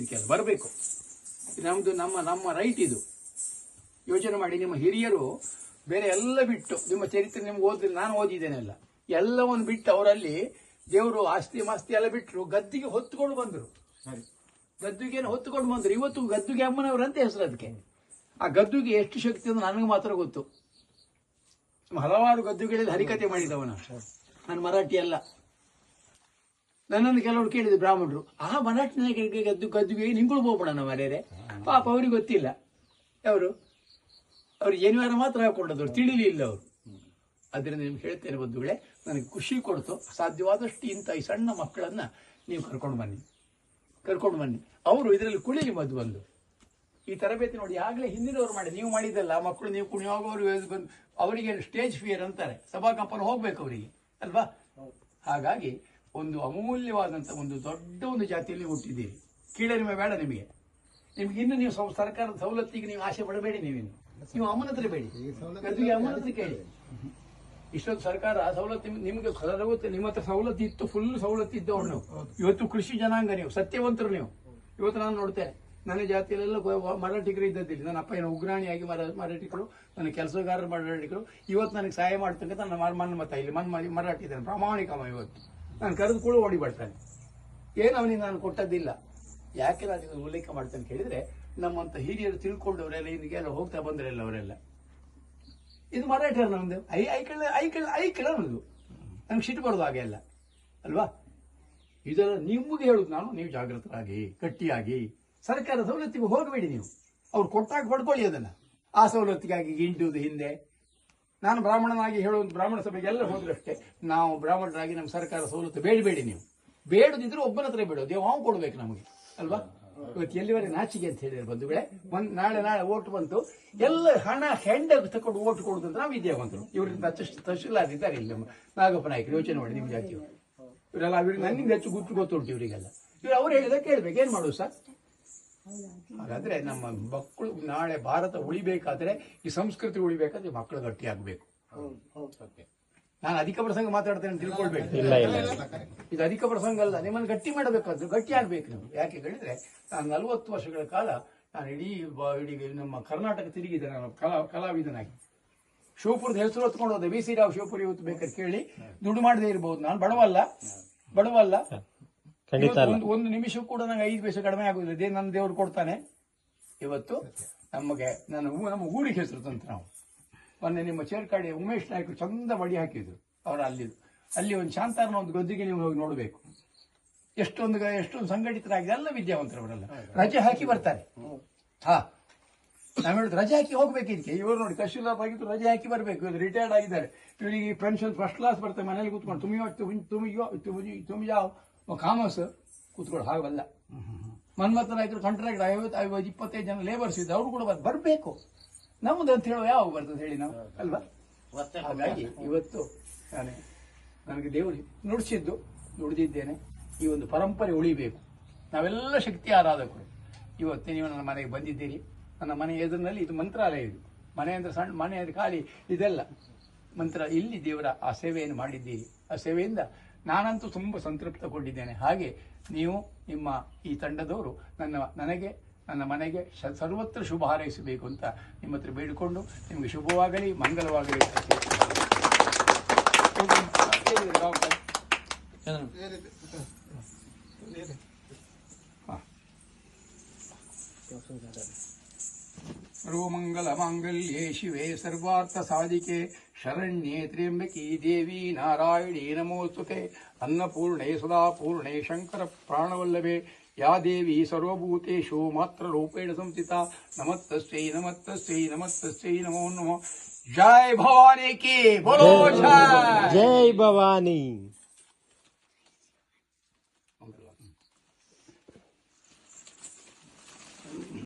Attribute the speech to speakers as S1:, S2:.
S1: ಇದಕ್ಕೆಲ್ಲ ಬರಬೇಕು. ನಮ್ಮದು ನಮ್ಮ ನಮ್ಮ ರೈಟ್ ಇದು. ಯೋಚನೆ ಮಾಡಿ ನಿಮ್ಮ ಹಿರಿಯರು ಬೇರೆ ಎಲ್ಲ ಬಿಟ್ಟು ನಿಮ್ಮ ಚರಿತ್ರೆ ನಿಮ್ಗೆ ಓದಿದ್ರೆ ನಾನು ಓದಿದ್ದೇನೆಲ್ಲ. ಎಲ್ಲವನ್ನು ಬಿಟ್ಟು ಅವರಲ್ಲಿ ದೇವರು ಆಸ್ತಿ ಮಾಸ್ತಿ ಎಲ್ಲ ಬಿಟ್ಟರು ಗದ್ದಿಗೆ ಹೊತ್ತುಕೊಂಡು ಬಂದರು. ಗದ್ದುಗೆಯನ್ನು ಹೊತ್ತುಕೊಂಡು ಬಂದರು. ಇವತ್ತು ಗದ್ದುಗೆ ಅಮ್ಮನವರು ಅಂತ ಹೆಸರು ಅದಕ್ಕೆ. ಆ ಗದ್ದುಗೆ ಎಷ್ಟು ಶಕ್ತಿ ಅಂತ ನನಗೆ ಮಾತ್ರ ಗೊತ್ತು. ಹಲವಾರು ಗದ್ದುಗಳಲ್ಲಿ ಹರಿಕತೆ ಮಾಡಿದವನ. ನಾನು ಮರಾಠಿ ಅಲ್ಲ. ನನ್ನನ್ನು ಕೆಲವರು ಕೇಳಿದ್ರು ಬ್ರಾಹ್ಮಣರು, ಆ ಮರಾಠಿನ ಗದ್ದು ಗದ್ದುಗೆ ನಿಂಗಳು ಹೋಗ್ಬಿಡೋಣ ಮನೆಯರೆ ಪಾಪ ಅವ್ರಿಗೆ ಗೊತ್ತಿಲ್ಲ. ಅವರು, ಅವ್ರು ಜನಿವಾರ ಮಾತ್ರ ಹಾಕೊಂಡದ್ದು ತಿಳಿಲಿಲ್ಲ ಅವರು. ಅದರಿಂದ ನಿಮ್ಗೆ ಹೇಳ್ತೇನೆ ಬಂಧುಗಳೇ, ನನಗೆ ಖುಷಿ ಕೊಡ್ತು. ಸಾಧ್ಯವಾದಷ್ಟು ಇಂಥ ಈ ಸಣ್ಣ ಮಕ್ಕಳನ್ನ ನೀವು ಕರ್ಕೊಂಡು ಬನ್ನಿ. ಕರ್ಕೊಂಡು ಬನ್ನಿ. ಅವರು ಇದರಲ್ಲಿ ಕುಳಿಲಿ ಮದ್ದು ಬಂದು. ಈ ತರಬೇತಿ ನೋಡಿ ಆಗಲೇ ಹಿಂದಿನವ್ರು ಮಾಡಿ, ನೀವು ಮಾಡಿದ್ದಲ್ಲ, ಆ ಮಕ್ಕಳು ನೀವು ಕುಣಿಯುವಾಗ ಬಂದು ಅವರಿಗೆ ಸ್ಟೇಜ್ ಫಿಯರ್ ಅಂತಾರೆ. ಸಭಾ ಕಂಪನ ಹೋಗ್ಬೇಕು ಅವರಿಗೆ, ಅಲ್ವಾ? ಹಾಗಾಗಿ ಒಂದು ಅಮೂಲ್ಯವಾದಂಥ ಒಂದು ದೊಡ್ಡ ಒಂದು ಜಾತಿಯಲ್ಲಿ ಹುಟ್ಟಿದ್ದೀರಿ. ಕೀಳರಿಮೆ ಬೇಡ ನಿಮಗೆ. ನಿಮ್ಗೆ ಇನ್ನು ನೀವು ಸರ್ಕಾರದ ಸವಲತ್ತಿಗೆ ನೀವು ಆಸೆ ಪಡಬೇಡಿ ನೀವಿನ್ನು. ನೀವು ಅಮನತ್ರ ಬೇಡಿ ಅಮನತ್ರ ಕೇಳಿ. ಇಷ್ಟೊಂದು ಸರ್ಕಾರ ಸವಲತ್ತು ನಿಮಗೆ ನಿಮ್ಗೆ ಸವಲತ್ತು ನಿಮ್ಮ ಹತ್ರ ಸವಲತ್ತು ಇತ್ತು ಫುಲ್ ಸವಲತ್ತು ಇದ್ದವ್ರು ನೀವು. ಇವತ್ತು ಕೃಷಿ ಜನಾಂಗ ನೀವು, ಸತ್ಯವಂತರು ನೀವು. ಇವತ್ತು ನಾನು ನೋಡ್ತೇನೆ, ನನ್ನ ಜಾತಿಯಲ್ಲೆಲ್ಲ ಮರಾಠಿಗರು ಇದ್ದದ್ದಿಲ್ಲ. ನನ್ನ ಅಪ್ಪ ಏನು ಉಗ್ರಾಣಿಯಾಗಿ ಮರ ಮರಾಠಿಗಳು ನನ್ನ ಕೆಲಸಗಾರರು ಮರಾಠಿಗಳು ಇವತ್ತು ನನಗೆ ಸಹಾಯ ಮಾಡ್ತಕ್ಕಂಥ ನನ್ನ ಮನ್ ಮತ ಇಲ್ಲಿ, ಮನ್ ಮರಿ- ಮರಾಠಿ ಇದ್ದಾನೆ, ಪ್ರಾಮಾಣಿಕ ಇವತ್ತು. ನಾನು ಕರೆದು ಕೂಡ ಓಡಿ ಬರ್ತಾನೆ. ಏನು ಅವನಿಗೆ ನಾನು ಕೊಟ್ಟದ್ದಿಲ್ಲ. ಯಾಕೆ ನಾನು ಇದನ್ನು ಉಲ್ಲೇಖ ಮಾಡ್ತೇನೆ ಕೇಳಿದ್ರೆ, ನಮ್ಮಂತ ಹಿರಿಯರು ತಿಳ್ಕೊಂಡವರೆಲ್ಲ ಇದಕ್ಕೆಲ್ಲ ಹೋಗ್ತಾ ಬಂದ್ರಲ್ಲ ಅವರೆಲ್ಲ. ಇದು ಮರಾಠಿ ನಮ್ದು. ಐ ಐಕಳ ಐಕಳ ಐಕಳ ನಮ್ದು ನಮ್ಗೆ ಸಿಟ್ಟು ಬರೋದು ಹಾಗೆ ಎಲ್ಲ ಅಲ್ವಾ? ಇದೆಲ್ಲ ನಿಮಗೆ ಹೇಳುದು ನಾನು. ನೀವು ಜಾಗೃತರಾಗಿ ಗಟ್ಟಿಯಾಗಿ ಸರ್ಕಾರ ಸವಲತ್ತಿಗೆ ಹೋಗಬೇಡಿ ನೀವು. ಅವ್ರು ಕೊಟ್ಟಾಗ ಪಡ್ಕೊಳ್ಳಿ ಅದನ್ನ. ಆ ಸವಲತ್ತಿಗಾಗಿ ಗಿಂಡುವುದು ಹಿಂದೆ ನಾನು ಬ್ರಾಹ್ಮಣನಾಗಿ ಹೇಳುವಂತ ಬ್ರಾಹ್ಮಣ ಸಭೆಗೆ ಎಲ್ಲ ಹೋದ್ರೆ ಅಷ್ಟೇ. ನಾವು ಬ್ರಾಹ್ಮಣರಾಗಿ ನಮ್ಮ ಸರ್ಕಾರ ಸವಲತ್ತು ಬೇಡಬೇಡಿ ನೀವು. ಬೇಡದಿದ್ರೆ ಒಬ್ಬನ ಹತ್ರ ಬೇಡ. ದೇವ ಅವ್ನು ಕೊಡ್ಬೇಕು ನಮಗೆ. ಅಲ್ವಾ? ಇವತ್ತು ಎಲ್ಲಿವರೆಗೆ ನಾಚಿಕೆ ಅಂತ ಹೇಳಿದ್ರೆ ಬಂಧುಗಳೇ. ಒಂದ್ ನಾಳೆ ನಾಳೆ ಓಟ್ ಬಂತು. ಎಲ್ಲ ಹಣ ಹೆಂಡ ತಕೊಂಡು ಓಟ್ ಕೊಡುದು ಅಂತ ನಾವು ವಿದ್ಯಾವಂತರು. ಇವರಿಂದ ತಹಶೀಲ್ ತಹಶೀಲ್ದಾರ್ ಇಲ್ಲಿ. ನಮ್ಮ ನಾಗಪ್ಪ ನಾಯಕರು, ಯೋಚನೆ ಮಾಡಿ ನಿಮ್ಮ ಜಾತಿಯವರು ಇವರೆಲ್ಲ ಅವ್ರಿಗೆ ನನ್ನಿಂದ ಹೆಚ್ಚು ಗುಟ್ಟು ಗೊತ್ತುಂಟು ಇವರಿಗೆಲ್ಲ. ಇವ್ರು ಅವ್ರು ಹೇಳಿದ ಕೇಳ್ಬೇಕು. ಏನ್ ಮಾಡುದು ಸರ್? ಹಾಗಾದ್ರೆ ನಮ್ಮ ಮಕ್ಕಳು ನಾಳೆ ಭಾರತ ಉಳಿಬೇಕಾದ್ರೆ ಈ ಸಂಸ್ಕೃತಿ ಉಳಿಬೇಕಾದ್ರೆ ಮಕ್ಕಳು ಗಟ್ಟಿಯಾಗಬೇಕು. ನಾನು ಅಧಿಕ ಪ್ರಸಂಗ ಮಾತಾಡ್ತೇನೆ ತಿಳ್ಕೊಳ್ಬೇಕು
S2: ಇಲ್ಲ ಇಲ್ಲ
S1: ಇದು ಅಧಿಕ ಪ್ರಸಂಗ ಅಲ್ಲ ನಿಮ್ಮನ್ನು ಗಟ್ಟಿ ಮಾಡಬೇಕಾದ್ರು ಗಟ್ಟಿ ಆಗ್ಬೇಕು ನೀವು. ಯಾಕೆ ಹೇಳಿದ್ರೆ ನಾನು ನಲವತ್ತು ವರ್ಷಗಳ ಕಾಲ ನಾನು ಇಡೀ ಬ- ಇಡೀ ನಮ್ಮ ಕರ್ನಾಟಕ ತಿರುಗಿದೆ ನಾನು ಕಲಾ ಕಲಾವಿದನಾಗಿ. ಶಿವಪುರದ ಹೆಸರು ಹೊತ್ಕೊಂಡು ಹೋದೆ ವಿ ಸಿ ರಾವ್ ಶಿವಪುರಿ ಇವತ್ತು ಬೇಕಾದ್ರೆ ಕೇಳಿ. ದುಡ್ಡು ಮಾಡದೇ ಇರಬಹುದು ನಾನು ಬಡವಲ್ಲ ಬಡವಲ್ಲ. ಒಂದು ನಿಮಿಷ ಕೂಡ ನಂಗೆ ಐದು ಪೈಸೆ ಕಡಿಮೆ ಆಗುದಿಲ್ಲ. ಇದೇ ನನ್ನ ದೇವರು ಕೊಡ್ತಾನೆ. ಇವತ್ತು ನಮಗೆ ನನ್ನ ನಮ್ಮ ಊರಿಗೆ ಹೆಸರು ತಂತ್ರ ನಾವು. ಮೊನ್ನೆ ನಿಮ್ಮ ಚೇರ್ಕಾಡಿ ಉಮೇಶ್ ನಾಯ್ಕರು ಚಂದ ಬಡಿ ಹಾಕಿದ್ರು ಅವರ ಅಲ್ಲಿ. ಅಲ್ಲಿ ಒಂದು ಶಾಂತಾರನ ಒಂದು ಗದ್ದಿಗೆ ನೀವು ಹೋಗಿ ನೋಡಬೇಕು. ಎಷ್ಟೊಂದು ಎಷ್ಟೊಂದು ಸಂಘಟಿತರಾಗಿದೆ. ಎಲ್ಲ ವಿದ್ಯಾವಂತರವರೆಲ್ಲ. ರಜೆ ಹಾಕಿ ಬರ್ತಾರೆ. ಹಾ. ನಾವು ಹೇಳುದು ರಜೆ ಹಾಕಿ ಹೋಗ್ಬೇಕು ಇದಕ್ಕೆ. ಇವರು ನೋಡಿ ತಹಶೀಲ್ದಾರ್ ಆಗಿದ್ದು ರಜೆ ಹಾಕಿ ಬರಬೇಕು. ಇವರು ರಿಟೈರ್ಡ್ ಆಗಿದ್ದಾರೆ. ಇವರಿಗೆ ಪೆನ್ಷನ್ ಫಸ್ಟ್ ಕ್ಲಾಸ್ ಬರ್ತಾರೆ ಮನೇಲಿ ಕೂತ್ಕೊಂಡು. ತುಮಿ ತುಮಿ ತುಮಿ ತುಮಿ ಯಾವ ಕಾಮರ್ಸ್ ಕೂತ್ಕೊಳ್ಳೋ ಹಾಗಲ್ಲ. ಮನ್ಮಥ ನಾಯಕರು ಕಂಟ್ರಾಕ್ಟ್ ಐವತ್ತು ಐವತ್ತು ಇಪ್ಪತ್ತೈದು ಜನ ಲೇಬರ್ಸ್ ಇದ್ದು ಅವರು ಕೂಡ ಬರಬೇಕು ಬರ್ಬೇಕು. ನಮ್ದು ಅಂತ ಹೇಳುವ ಯಾವಾಗ ಬರ್ತದೆ ಹೇಳಿ ನಾವು? ಅಲ್ವಾ? ಹಾಗಾಗಿ ಇವತ್ತು ನಾನು ನನಗೆ ದೇವರು ನುಡಿಸಿದ್ದು ನುಡಿದಿದ್ದೇನೆ ಈ ಒಂದು ಪರಂಪರೆ ಉಳಿಬೇಕು. ನಾವೆಲ್ಲ ಶಕ್ತಿ ಆರಾಧಕರು. ಇವತ್ತು ನೀವು ನನ್ನ ಮನೆಗೆ ಬಂದಿದ್ದೀರಿ. ನನ್ನ ಮನೆ ಎದುರಿನಲ್ಲಿ ಇದು ಮಂತ್ರಾಲಯ ಇದು. ಮನೆ ಅಂದರೆ ಸಣ್ಣ ಮನೆ ಅಂದರೆ ಖಾಲಿ ಇದೆಲ್ಲ. ಮಂತ್ರ ಇಲ್ಲಿ ದೇವರ ಆ ಸೇವೆಯನ್ನು ಮಾಡಿದ್ದೀರಿ. ಆ ಸೇವೆಯಿಂದ ನಾನಂತೂ ತುಂಬ ಸಂತೃಪ್ತಗೊಂಡಿದ್ದೇನೆ. ಹಾಗೆ ನೀವು ನಿಮ್ಮ ಈ ತಂಡದವರು ನನ್ನ ನನಗೆ ನನ್ನ ಮನೆಗೆ ಸರ್ವತ್ರ ಶುಭ ಹಾರೈಸಬೇಕು ಅಂತ ನಿಮ್ಮ ಹತ್ರ ಬೇಡಿಕೊಂಡು ನಿಮಗೆ ಶುಭವಾಗಲಿ ಮಂಗಲವಾಗಲಿ ಅಂತ ಸರ್ವಮಂಗಲ ಮಾಂಗಲ್ಯೇ ಶಿವೇ ಸರ್ವಾರ್ಥ ಸಾಧಿಕೆ. शरण्ये त्र्यंबकी देवी नारायणी नमोस्तुते अन्नपूर्णे सदा पूर्णे शंकर प्राणवल्लभे या देवी सर्वभूतेषु मात्ररूपेण संस्थिता। नमस्तस्यै नमस्तस्यै नमस्तस्यै नमो नमः। जय भवानी की। बोलो
S2: जय भवानी।